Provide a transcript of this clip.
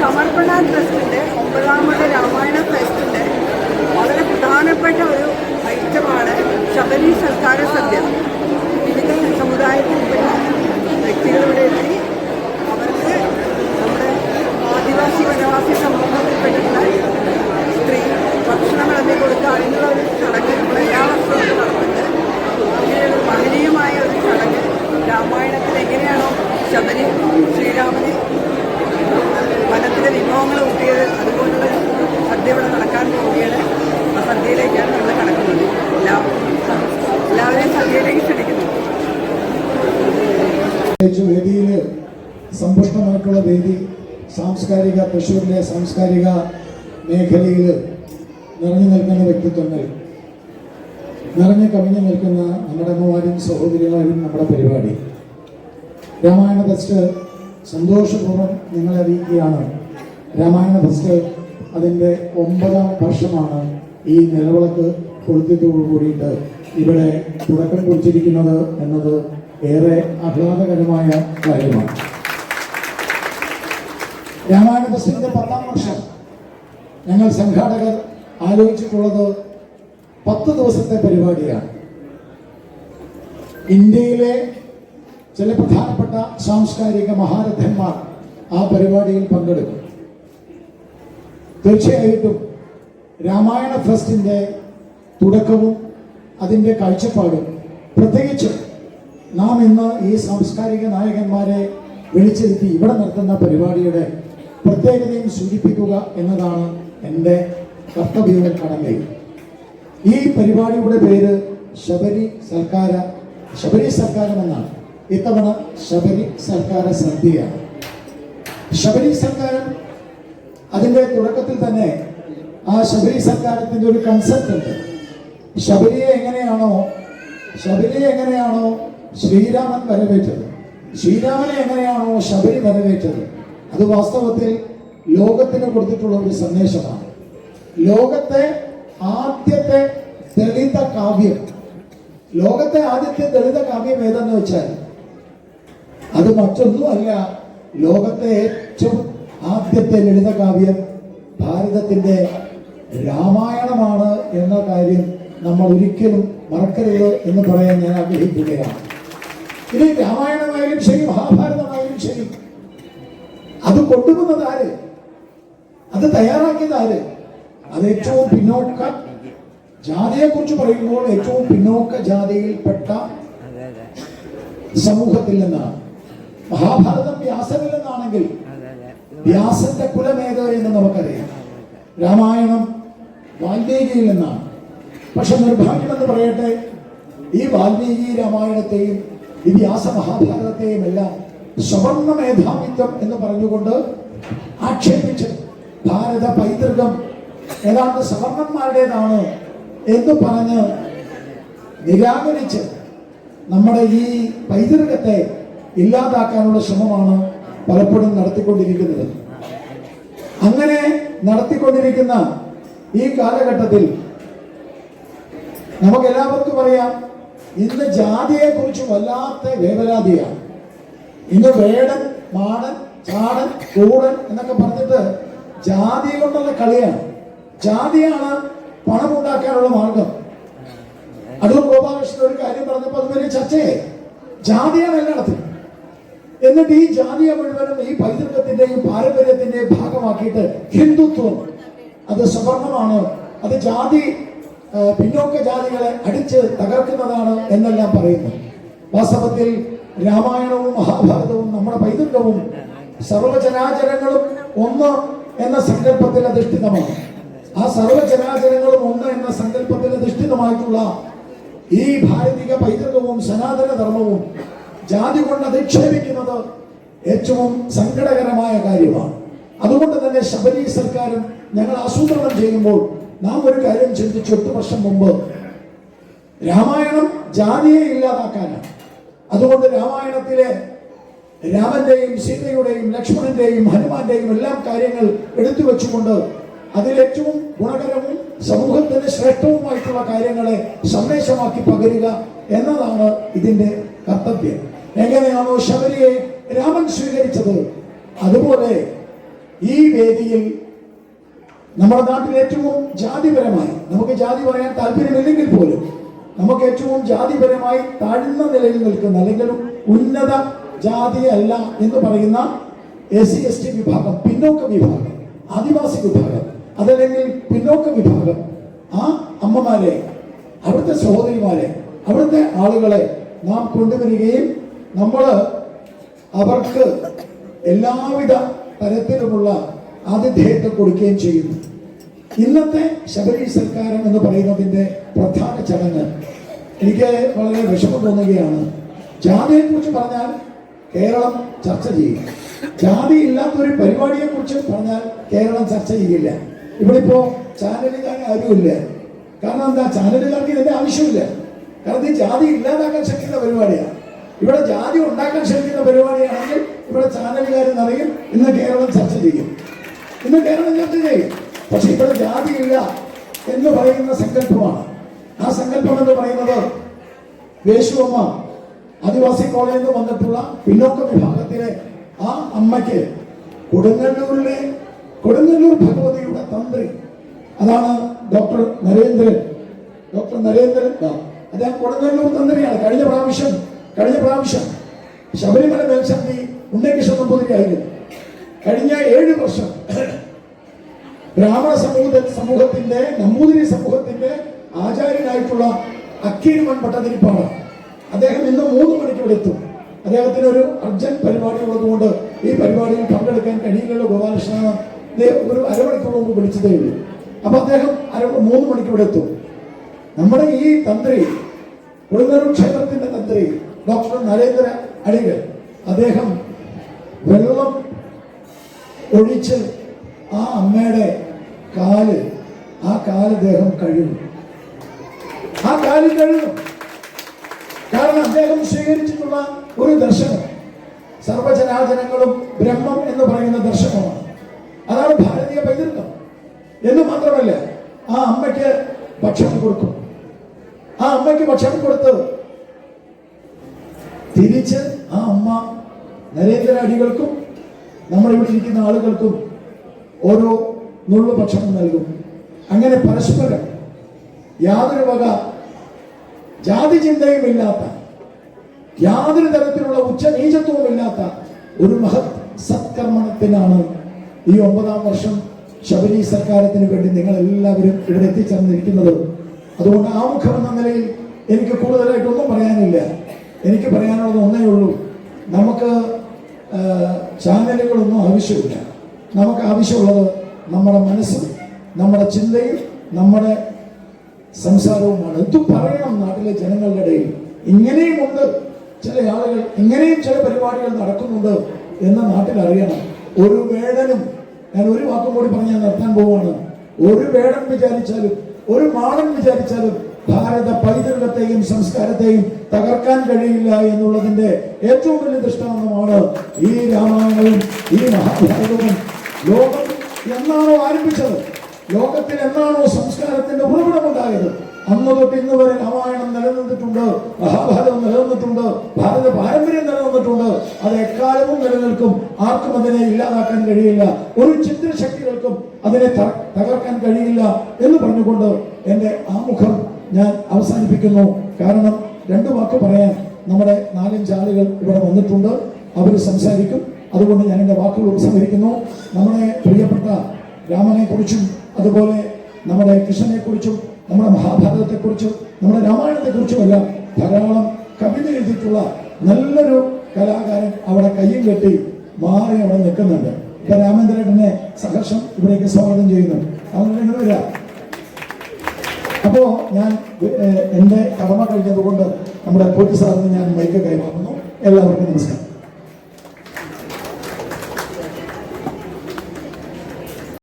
സമർപ്പണ ട്രസ്റ്റിന്റെ ഒമ്പതാമത് രാമായണ ഫെസ്റ്റിന്റെ വളരെ പ്രധാനപ്പെട്ട ഒരു ഐറ്റമാണ് ശബരി സൽക്കാര സദ്യ. വിവിധ സമുദായത്തിൽപ്പെട്ട വ്യക്തികളിവിടെ എത്തി അവർക്ക് നമ്മുടെ ആദിവാസി വനവാസി സമൂഹത്തിൽപ്പെട്ടിട്ടുള്ള സ്ത്രീ ഭക്ഷണം വിളമ്പി കൊടുക്കുക അതിനുള്ള ഒരു ചടങ്ങ് നമ്മൾ എല്ലാ വർഷവും നടത്തുന്നത് അങ്ങനെയൊരു മഹനീയമായ ഒരു ചടങ്ങ് രാമായണത്തിൽ എങ്ങനെയാണോ ശബരി ശ്രീരാമന് വനത്തിലെ വിഭവങ്ങൾ ഊട്ടിയത് അതുപോലുള്ള ഒരു സദ്യ ഇവിടെ നടക്കാൻ പോവുകയാണ് ആ സദ്യയിലേക്കാണ് നമ്മൾ കടക്കുന്നത് എല്ലാവരും എല്ലാവരെയും സദ്യയിലേക്ക് ക്ഷണിക്കുന്നു പ്രത്യേകിച്ച് വേദിയിൽ സമ്പുഷ്ടമായിട്ടുള്ള വേദി സാംസ്കാരിക തൃശ്ശൂരിലെ സാംസ്കാരിക മേഖലയിൽ നിറഞ്ഞു നിൽക്കുന്ന വ്യക്തിത്വങ്ങൾ നിറഞ്ഞു കവിഞ്ഞു നിൽക്കുന്ന നമ്മുടെ അമ്മമാരും സഹോദരിമാരും നമ്മുടെ പരിപാടി. രാമായണ ഫെസ്റ്റ് സന്തോഷപൂർവം നിങ്ങളെ അറിയിക്കുകയാണ്. രാമായണ ഫെസ്റ്റ് അതിന്റെ ഒമ്പതാം വർഷമാണ് ഈ നിലവിളക്ക് കൊളുത്തിയതോടു കൂടിയിട്ട് ഇവിടെ തുടക്കം കുറിച്ചിരിക്കുന്നത് എന്നത് ഏറെ ആഹ്ലാദകരമായ കാര്യമാണ്. രാമായണ പത്താം വർഷം ഞങ്ങൾ സംഘാടകർ ആലോചിച്ചിട്ടുള്ളത് പത്ത് ദിവസത്തെ പരിപാടിയാണ്. ഇന്ത്യയിലെ ചില പ്രധാനപ്പെട്ട സാംസ്കാരിക മഹാരഥന്മാർ ആ പരിപാടിയിൽ പങ്കെടുക്കും. തീർച്ചയായിട്ടും രാമായണ ഫെസ്റ്റിന്റെ തുടക്കവും അതിന്റെ കാഴ്ചപ്പാടും പ്രത്യേകിച്ചും നാം ഇന്ന് ഈ സാംസ്കാരിക നായകന്മാരെ വിളിച്ചിരുത്തി ഇവിടെ നടത്തുന്ന പരിപാടിയുടെ പ്രത്യേകതയും സൂചിപ്പിക്കുക എന്നതാണ് എന്റെ കർത്തവ്യവും കടമയും ഈ പരിപാടിയുടെ പേര് ശബരി സർക്കാര ശബരി സർക്കാരം എന്നാണ് ഇത്തവണ ശബരി സൽക്കാര സദ്യയാണ്. ശബരി സർക്കാരം അതിന്റെ തുടക്കത്തിൽ തന്നെ ആ ശബരി സർക്കാരത്തിന്റെ ഒരു കൺസെപ്റ്റ് ഉണ്ട്. ശബരിയെ എങ്ങനെയാണോ ശബരിയെ എങ്ങനെയാണോ ശ്രീരാമൻ വരവേറ്റത്. ശ്രീരാമനെ എങ്ങനെയാണോ ശബരി വരവേറ്റത്? അത് വാസ്തവത്തിൽ ലോകത്തിന് കൊടുത്തിട്ടുള്ള ഒരു സന്ദേശമാണ്. ലോകത്തെ ആദ്യത്തെ ദളിത കാവ്യം ലോകത്തെ ആദ്യത്തെ ദളിത കാവ്യം ഏതെന്ന് വെച്ചാൽ അത് മറ്റൊന്നുമല്ല ലോകത്തെ ഏറ്റവും ആദ്യത്തെ ലളിത കാവ്യം ഭാരതത്തിന്റെ രാമായണമാണ് എന്ന കാര്യം നമ്മൾ ഒരിക്കലും മറക്കരുത് എന്ന് പറയാൻ ഞാൻ ആഗ്രഹിക്കുകയാണ്. ഇത് രാമായണമായാലും ശരി മഹാഭാരതമായാലും ശരി. അത് കൊണ്ടുവന്നത് ആര്? അത് തയ്യാറാക്കിയത് ആര്? അത് ഏറ്റവും പിന്നോക്ക ജാതിയെ കുറിച്ച് പറയുമ്പോൾ ഏറ്റവും പിന്നോക്ക ജാതിയിൽപ്പെട്ട സമൂഹത്തിൽ നിന്നാണ്. മഹാഭാരതം വ്യാസനിൽ നിന്നാണെങ്കിൽ വ്യാസന്റെ കുലമേത് എന്ന് നമുക്കറിയാം. രാമായണം വാൽമീകിയിൽ നിന്നാണ്. പക്ഷെ നിർഭാഗ്യം എന്ന് പറയട്ടെ ഈ വാൽമീകി രാമായണത്തെയും വ്യാസ മഹാഭാരതത്തെയും എല്ലാം സ്വർണ മേധാവിത്വം എന്ന് പറഞ്ഞുകൊണ്ട് ആക്ഷേപിച്ച് ഭാരത പൈതൃകം ഏതാണ്ട് സവർണന്മാരുടേതാണ് എന്ന് പറഞ്ഞ് നിരാകരിച്ച് നമ്മുടെ ഈ പൈതൃകത്തെ ഇല്ലാതാക്കാനുള്ള ശ്രമമാണ് പലപ്പോഴും നടത്തിക്കൊണ്ടിരിക്കുന്നത്. അങ്ങനെ നടത്തിക്കൊണ്ടിരിക്കുന്ന ഈ കാലഘട്ടത്തിൽ നമുക്ക് എല്ലാവർക്കും അറിയാം ഇന്ന് ജാതിയെ കുറിച്ച് വല്ലാത്ത വേവലാതിയാണ്. ഇന്ന് വേടൻ മാടൻ ചാടൻ കൂടൻ എന്നൊക്കെ പറഞ്ഞിട്ട് ജാതി കൊണ്ടുള്ള കളിയാണ്. ജാതിയാണ് പണം ഉണ്ടാക്കാനുള്ള മാർഗം. അടൂർ ഗോപാലകൃഷ്ണൻ ഒരു കാര്യം പറഞ്ഞപ്പോൾ അത് വലിയ ചർച്ചയായി. ജാതിയാണ് എല്ലായിടത്തും. എന്നിട്ട് ഈ ജാതിയെ മുഴുവനും ഈ പൈതൃകത്തിന്റെയും പാരമ്പര്യത്തിന്റെയും ഭാഗമാക്കിയിട്ട് ഹിന്ദുത്വം അത് സവർണമാണ് അത് ജാതി പിന്നോക്ക ജാതികളെ അടിച്ച് തകർക്കുന്നതാണ് എന്നെല്ലാം പറയുന്നു. വാസ്തവത്തിൽ രാമായണവും മഹാഭാരതവും നമ്മുടെ പൈതൃകവും സർവചനാചരങ്ങളും ഒന്ന് എന്ന സങ്കല്പത്തിൽ അധിഷ്ഠിതമാണ്. ആ സർവചനാചരങ്ങളും ഒന്ന് എന്ന സങ്കല്പത്തിൽ അധിഷ്ഠിതമായിട്ടുള്ള ഈ ഭാരതീയ പൈതൃകവും സനാതന ധർമ്മവും ജാതി കൊണ്ട് അധിക്ഷേപിക്കുന്നത് ഏറ്റവും സങ്കടകരമായ കാര്യമാണ്. അതുകൊണ്ട് തന്നെ ശബരി സർക്കാരും ഞങ്ങൾ ആസൂത്രണം ചെയ്യുമ്പോൾ നാം ഒരു കാര്യം ചിന്തിച്ചു എട്ട് വർഷം മുമ്പ്. രാമായണം ജാതിയെ ഇല്ലാതാക്കാനാണ്. അതുകൊണ്ട് രാമായണത്തിലെ രാമന്റെയും സീതയുടെയും ലക്ഷ്മണന്റെയും ഹനുമാന്റെയും എല്ലാം കാര്യങ്ങൾ എടുത്തു വെച്ചുകൊണ്ട് അതിലേറ്റവും ഗുണകരവും സമൂഹത്തിന് ശ്രേഷ്ഠവുമായിട്ടുള്ള കാര്യങ്ങളെ സന്ദേശമാക്കി പകരുക എന്നതാണ് ഇതിന്റെ കർത്തവ്യം. എങ്ങനെയാണോ ശബരിയെ രാമൻ സ്വീകരിച്ചത്? അതുപോലെ ഈ വേദിയിൽ നമ്മുടെ നാട്ടിൽ ഏറ്റവും ജാതിപരമായി നമുക്ക് ജാതി പറയാൻ താല്പര്യമില്ലെങ്കിൽ പോലും നമുക്ക് ഏറ്റവും ജാതിപരമായി താഴ്ന്ന നിലയിൽ നിൽക്കുന്ന അല്ലെങ്കിൽ ഉന്നത ജാതി അല്ല എന്ന് പറയുന്ന എസ് സി എസ് ടി വിഭാഗം പിന്നോക്ക വിഭാഗം ആദിവാസി വിഭാഗം അതല്ലെങ്കിൽ പിന്നോക്ക വിഭാഗം ആ അമ്മമാരെ അവിടുത്തെ സഹോദരിമാരെ അവിടുത്തെ ആളുകളെ നാം കൊണ്ടുവരികയും നമ്മൾ അവർക്ക് എല്ലാവിധ തരത്തിലുമുള്ള ആതിഥേയത്വം കൊടുക്കുകയും ചെയ്യുന്നു. ഇന്നത്തെ ശബരി സൽക്കാരം എന്ന് പറയുന്നതിന്റെ പ്രധാന ചടങ്ങ് എനിക്ക് വളരെ വിഷമം തോന്നുകയാണ്. ജാതിയെ കുറിച്ച് പറഞ്ഞാൽ കേരളം ചർച്ച ചെയ്യും ജാതി ഇല്ലാത്ത ഒരു പരിപാടിയെ കുറിച്ച് പറഞ്ഞാൽ കേരളം ചർച്ച ചെയ്യില്ല. ഇവിടെ ഇപ്പോ ചാനലുകാർ ആരുമില്ല. കാരണം എന്താ? ചാനലുകാർക്ക് ഇതിന്റെ ആവശ്യമില്ല. കാരണം ഈ ജാതി ഇല്ലാതാക്കാൻ ശ്രമിക്കുന്ന പരിപാടിയാണ്. ഇവിടെ ജാതി ഉണ്ടാക്കാൻ ശ്രമിക്കുന്ന പരിപാടിയാണെങ്കിൽ ഇവിടെ ചാനലുകാർ നിറയും ഇന്ന് കേരളം ചർച്ച ചെയ്യും. ഇന്ന് കേരളം ചർച്ച ചെയ്യും. പക്ഷെ ഇവിടെ ജാതിയില്ല എന്ന് പറയുന്ന സങ്കല്പമാണ്. ആ സങ്കല്പം എന്ന് പറയുന്നത് വേശുവമ്മ ആദിവാസി കോളേജിൽ നിന്ന് വന്നിട്ടുള്ള പിന്നോക്ക വിഭാഗത്തിലെ ആ അമ്മയ്ക്ക് കൊടുങ്ങല്ലൂരിലെ കൊടുങ്ങല്ലൂർ ഭഗവതിയുടെ തന്ത്രി. അതാണ് ഡോക്ടർ നരേന്ദ്രൻ. ഡോക്ടർ നരേന്ദ്രൻ അദ്ദേഹം കൊടുങ്ങല്ലൂർ തന്ത്രിയാണ്. കഴിഞ്ഞ പ്രാവശ്യം കഴിഞ്ഞ പ്രാവശ്യം ശബരിമല മേൽശാന്തി ഉണ്ണികൃഷ്ണൻ നമ്പൂതിരിയായിരുന്നു. കഴിഞ്ഞ ഏഴ് വർഷം ബ്രാഹ്മണ സമൂഹ സമൂഹത്തിന്റെ നമ്പൂതിരി സമൂഹത്തിന്റെ ആചാര്യനായിട്ടുള്ള അക്കീരുമൺ പട്ടതിരിപ്പാണ് അദ്ദേഹം ഇന്ന് മൂന്ന് മണിക്ക് ഇവിടെ എത്തും. അദ്ദേഹത്തിന് ഒരു അർജന്റ് പരിപാടി ഉള്ളതുകൊണ്ട് ഈ പരിപാടിയിൽ പങ്കെടുക്കാൻ കഴിയില്ലല്ലോ ഗോപാലകൃഷ്ണ. ഒരു അരമണിക്കൂർ മുമ്പ് വിളിച്ചതേ ഉള്ളൂ. അപ്പൊ അദ്ദേഹം അര മൂന്ന് മണിക്ക് ഇവിടെ എത്തും. നമ്മുടെ ഈ തന്ത്രി കൊടുങ്ങല്ലൂർ ക്ഷേത്രത്തിന്റെ തന്ത്രി ഡോക്ടർ നരേന്ദ്ര അടികൾ അദ്ദേഹം വെള്ളം ഒഴിച്ച് ആ അമ്മയുടെ കാൽ ആ കാൽ ദേഹം കഴുകും. ആ കാൽ കഴുകും. കാരണം അദ്ദേഹം സ്വീകരിച്ചിട്ടുള്ള ഒരു ദർശനം സർവജനാജനങ്ങളും ബ്രഹ്മം എന്ന് പറയുന്ന ദർശനമാണ്. അതാണ് ഭാരതീയ പൈതൃകം. എന്ന് മാത്രമല്ല ആ അമ്മയ്ക്ക് ഭക്ഷണം കൊടുക്കും. ആ അമ്മയ്ക്ക് ഭക്ഷണം കൊടുത്ത് തിരിച്ച് ആ അമ്മ നരേന്ദ്ര അടികൾക്കും നമ്മുടെ ഇവിടെ ഇരിക്കുന്ന ആളുകൾക്കും ഓരോ നുള്ളു ഭക്ഷണം നൽകും. അങ്ങനെ പരസ്പരം യാതൊരു വക ജാതി ചിന്തയും ഇല്ലാത്ത യാതൊരു തരത്തിലുള്ള ഉച്ചനീചത്വവും ഇല്ലാത്ത ഒരു മഹത് സത്കർമ്മണത്തിനാണ് ഈ ഒമ്പതാം വർഷം ശബരി സർക്കാരത്തിന് വേണ്ടി നിങ്ങൾ എല്ലാവരും ഇവിടെ എത്തിച്ചേർന്നിരിക്കുന്നത്. അതുകൊണ്ട് ആമുഖം എന്ന നിലയിൽ എനിക്ക് കൂടുതലായിട്ടൊന്നും പറയാനില്ല. എനിക്ക് പറയാനുള്ളത് ഒന്നേ ഉള്ളൂ. നമുക്ക് ചാനലുകളൊന്നും ആവശ്യമില്ല. നമുക്ക് ആവശ്യമുള്ളത് നമ്മുടെ മനസ്സും നമ്മുടെ ചിന്തയും നമ്മുടെ സംസാരവുമാണ്. എന്തു പറയണം നാട്ടിലെ ജനങ്ങളുടെ ഇടയിൽ. ഇങ്ങനെയും ഉണ്ട്. ചില ആളുകൾ ഇങ്ങനെയും ചില പരിപാടികൾ നടക്കുന്നുണ്ട് എന്ന് നാട്ടിൽ അറിയണം ഒരു വേടനും ഞാൻ ഒരു വാക്കും കൂടി പറഞ്ഞ് ഞാൻ നിർത്താൻ പോവാണ് ഒരു വേടൻ വിചാരിച്ചാലും ഒരു മാടൻ വിചാരിച്ചാലും ഭാരത പൈതൃകത്തെയും സംസ്കാരത്തെയും തകർക്കാൻ കഴിയില്ല എന്നുള്ളതിന്റെ ഏറ്റവും വലിയ ദൃഷ്ടാന്തമാണ് ഈ രാമായണവും ഈ മഹാഭാരതവും. ലോകം എന്നാണോ ആരംഭിച്ചത്? ലോകത്തിൽ എന്നാണോ സംസ്കാരത്തിന്റെ ഉറവിടമുണ്ടായത്? അന്ന് തൊട്ട് ഇന്ന് വരെ രാമായണം നിലനിന്നിട്ടുണ്ട് മഹാഭാരതം നിലനിന്നിട്ടുണ്ട് ഭാരത പാരമ്പര്യം നിലനിന്നിട്ടുണ്ട്. അത് എക്കാലവും നിലനിൽക്കും. ആർക്കും അതിനെ ഇല്ലാതാക്കാൻ കഴിയില്ല. ഒരു ചിത്രശക്തികൾക്കും അതിനെ തകർക്കാൻ കഴിയില്ല എന്ന് പറഞ്ഞുകൊണ്ട് എന്റെ ആമുഖം ഞാൻ അവസാനിപ്പിക്കുന്നു. കാരണം രണ്ടു വാക്ക് പറയാൻ നമ്മുടെ നാലഞ്ച് ആളുകൾ ഇവിടെ വന്നിട്ടുണ്ട്. അവർ സംസാരിക്കും. അതുകൊണ്ട് ഞാൻ എന്റെ വാക്കുകൾ ഉപസംഹരിക്കുന്നു. നമ്മുടെ പ്രിയപ്പെട്ട രാമനെക്കുറിച്ചും അതുപോലെ നമ്മുടെ കൃഷ്ണനെക്കുറിച്ചും നമ്മുടെ മഹാഭാരതത്തെക്കുറിച്ചും നമ്മുടെ രാമായണത്തെ കുറിച്ചും എല്ലാം ധാരാളം കവിത എഴുതിയിട്ടുള്ള നല്ലൊരു കലാകാരൻ അവിടെ കയ്യും കെട്ടി മാറി അവിടെ നിൽക്കുന്നുണ്ട്. ഇപ്പൊ രാമേന്ദ്രനെ സഹർഷം ഇവിടേക്ക് സ്വാഗതം ചെയ്യുന്നു. രാമേന്ദ്രൻ വരാം. അപ്പോ ഞാൻ എന്റെ കടമ കഴിഞ്ഞതുകൊണ്ട് നമ്മുടെ പോറ്റി സാറിന് ഞാൻ മൈക്ക് കൈമാറുന്നു. എല്ലാവർക്കും നമസ്കാരം.